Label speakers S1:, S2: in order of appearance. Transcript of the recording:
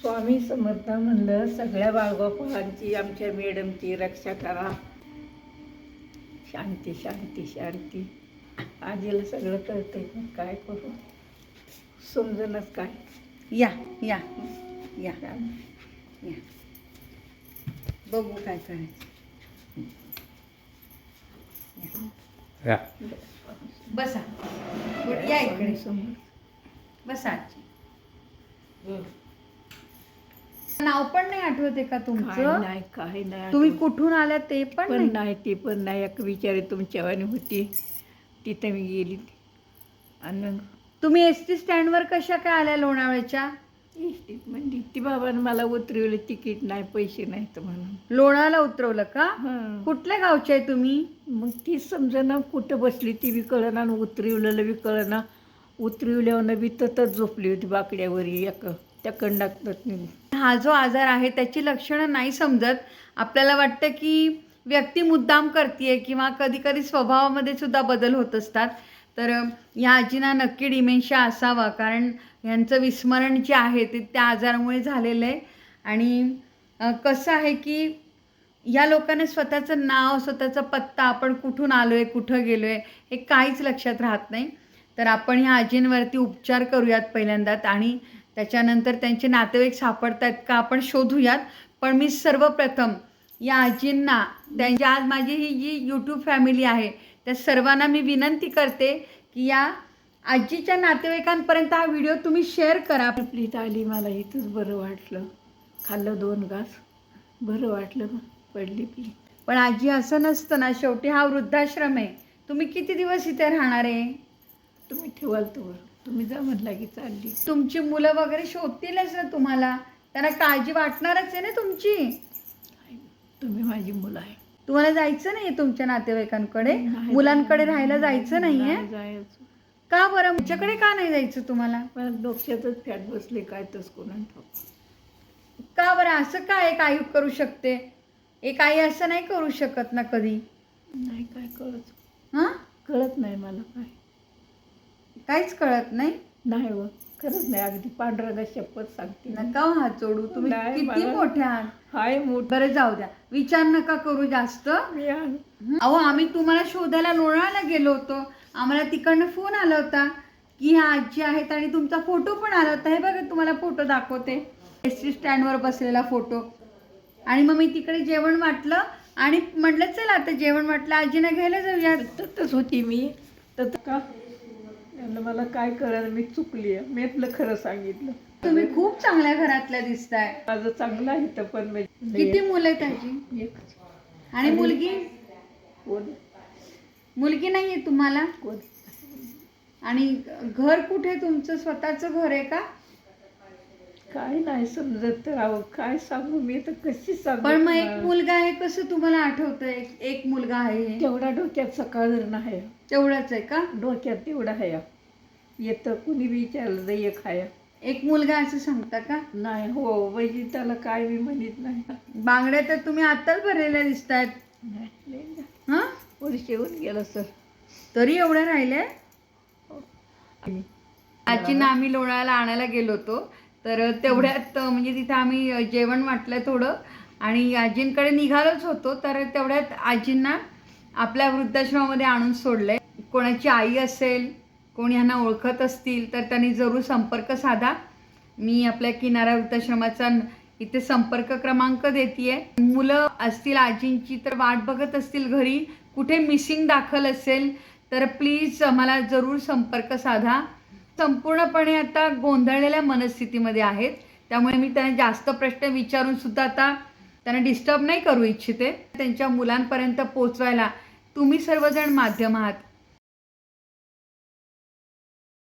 S1: स्वामी समर्थ म्हणलं सगळ्या बाळगोपाळांची आमच्या मॅडमची रक्षा करा. शांती शांती शांती. आजीला सगळं कळतंय पण काय करू? समजणच काय?
S2: या या या. या. बघू काय करायचं.
S3: या.
S2: या इकडे.
S1: समोर
S2: बसा आजी. नाव पण नाही आठवते का
S1: काय
S2: तुमचं?
S1: नाही काय नाही
S2: तुम्ही. कुठून आल्या ते पण
S1: पण
S2: नाही?
S1: नाही ती पण नाही. एक विचारी तुमच्यावानी होती. तिथं मी गेली. आणि मग
S2: तुम्ही एस टी स्टँडवर कशा काय आल्या लोणावळ्याच्या?
S1: इष्टीत म्हणली ती बाबानं मला उतरवलं तिकीट नाही पैसे नाहीत म्हणून.
S2: लोणाला उतरवलं का?
S1: हं.
S2: कुठल्या गावचे आहे तुम्ही?
S1: मग ती समजेना कुठं बसली ती बी कळना आणि उतरवलेलं बी कळना उतरवल्यावर बी ततच झोपली होती बाकड्यावर एक त्या कंडक्टरनी.
S2: हा जो आजार आहे त्याची लक्षणं नाही समजत. आपल्याला वाटतं की व्यक्ती मुद्दाम करते किंवा कधी कधी स्वभावामध्ये सुद्धा बदल होत असतात. तर या आजींना नक्की डिमेन्शिया असावा. कारण यांचं विस्मरण जे आहे ते त्या आजारामुळे झालेलं आहे. आणि कसं आहे की या लोकांना स्वतःचं नाव स्वतःचा पत्ता आपण कुठून आलो आहे कुठं गेलो आहे हे काहीच लक्षात राहत नाही. तर आपण ह्या आजींवरती उपचार करूयात पहिल्यांदात आणि त्याच्यानंतर त्यांचे नातेवाईक सापडतात का आपण शोधूयात. पण मी सर्वप्रथम या आजींना त्यांची आज माझी ही जी यूट्यूब फॅमिली आहे त्या सर्वांना मी विनंती करते की या आजीच्या नातेवाईकांपर्यंत हा व्हिडिओ तुम्ही शेअर करा.
S1: आपली आली मला इथंच बरं वाटलं. खाल्लं दोन घास. बरं वाटलं पडली पी
S2: पण आजी असं नसतं ना शेवटी हा वृद्धाश्रम आहे. तुम्ही किती दिवस इथे राहणार आहे?
S1: तुम्ही ठेवाल तर तुम्ही जा म्हटला की चालली.
S2: तुमची मुलं वगैरे शोधतीलच ना तुम्हाला. त्यांना काळजी वाटणारच आहे ना तुमची?
S1: तुम्ही माझी मुलं आहे.
S2: तुम्हाला जायचं नाहीये तुमच्या नातेवाईकांकडे?
S1: नाही.
S2: मुलांकडे राहायला जायचं नाहीये?
S1: नाही जायचं.
S2: का बरं? तुमच्याकडे का नाही जायचं तुम्हाला?
S1: डोक्यातच फॅट बसले काय तस कोणा ठाऊक
S2: का बरं? असं काय एक आई करू शकते? एक आई असं नाही करू शकत ना कधी?
S1: नाही काय कळत.
S2: हां?
S1: कळत नाही मला काय.
S2: काहीच कळत नाही?
S1: नाही व. खरंच नाही अगदी पांढरा शपथ सांगते ना.
S2: नका हो हात जोडू तुम्ही
S1: नाही,
S2: किती
S1: मला-
S2: मोठे आहात.
S1: हाय मोठ.
S2: बरं जाऊ द्या. विचार नका करू जास्त.
S1: मी आहे.
S2: अहो आम्ही तुम्हाला शोधायला लोणावळ्याला गेलो होतो. आम्हाला तिकडनं फोन आला होता की ह्या आजी आहेत आणि तुमचा फोटो पण आला होता. हे बघा तुम्हाला फोटो दाखवते. एस टी स्टँडवर बसलेला फोटो आणि मग मी तिकडे जेवण वाटलं आणि म्हटलं चला आता जेवण वाटलं. आजीला घ्यायला जाऊया
S1: ततच होती मी. तर का? म्हणलं मला काय कळलं मी चुकली आहे. मी आपलं खरं सांगितलं.
S2: तुम्ही खूप चांगल्या घरातल्या दिसताय.
S1: माझं चांगलं आहे तर पण म्हणजे
S2: किती मुलं आहेत आजी
S1: एकच.
S2: आणि मुलगी?
S1: कोण?
S2: मुलगी नाहीये तुम्हाला?
S1: कोण?
S2: आणि घर कुठे तुमचं स्वतःचं घर आहे का?
S1: काय नाही समजत तर अहो काय सांगू? मी तर कशी सांगू
S2: पण मग एक
S1: तुम्हाला?
S2: मुलगा आहे कसं तुम्हाला आठवतंय? एक- एक मुलगा आहे?
S1: तेवढा डोक्यात सकाळ नाही
S2: तेवढाच आहे का?
S1: डोक्यात तेवढा आहे. येतं कुणी विचारलं तर एक आहे.
S2: एक मुलगा असं सांगता का?
S1: नाही हो वैजी त्याला काय मी म्हणत नाही.
S2: बांगड्या तर तुम्ही आत्ताच भरलेल्या दिसत आहेत
S1: नाही.
S2: हा?
S1: वर्ष येऊन गेलं सर.
S2: तरी एवढ्या राहिल्या? आजींना आम्ही लोणाळ्याला आणायला गेलो होतो. तर तेवढ्यात अं, म्हणजे तिथं आम्ही अं, जेवण वाटलं थोडं. आणि आजींकडे निघालोच होतो. तर तेवढ्यात आजींना आपल्या वृद्धाश्रमामध्ये आणून सोडलंय. कोणाची आई असेल कोणी ह्यांना ओळखत असतील तर त्यांनी जरूर संपर्क साधा. मी आपल्या किनारा वृद्धाश्रमाचा इथे संपर्क क्रमांक देते मुलं असतील आजींची तर वाट बघत असतील घरी. कुठे मिसिंग दाखल असेल तर प्लीज मला जरूर संपर्क साधा. संपूर्णपणे आता गोंधळलेल्या मनस्थितीमध्ये आहेत. त्यामुळे मी त्यांना जास्त प्रश्न विचारून सुद्धा आता त्यांना डिस्टर्ब नाही करू इच्छिते. त्यांच्या मुलांपर्यंत पोचवायला तुम्ही सर्वजण माध्यम आहात.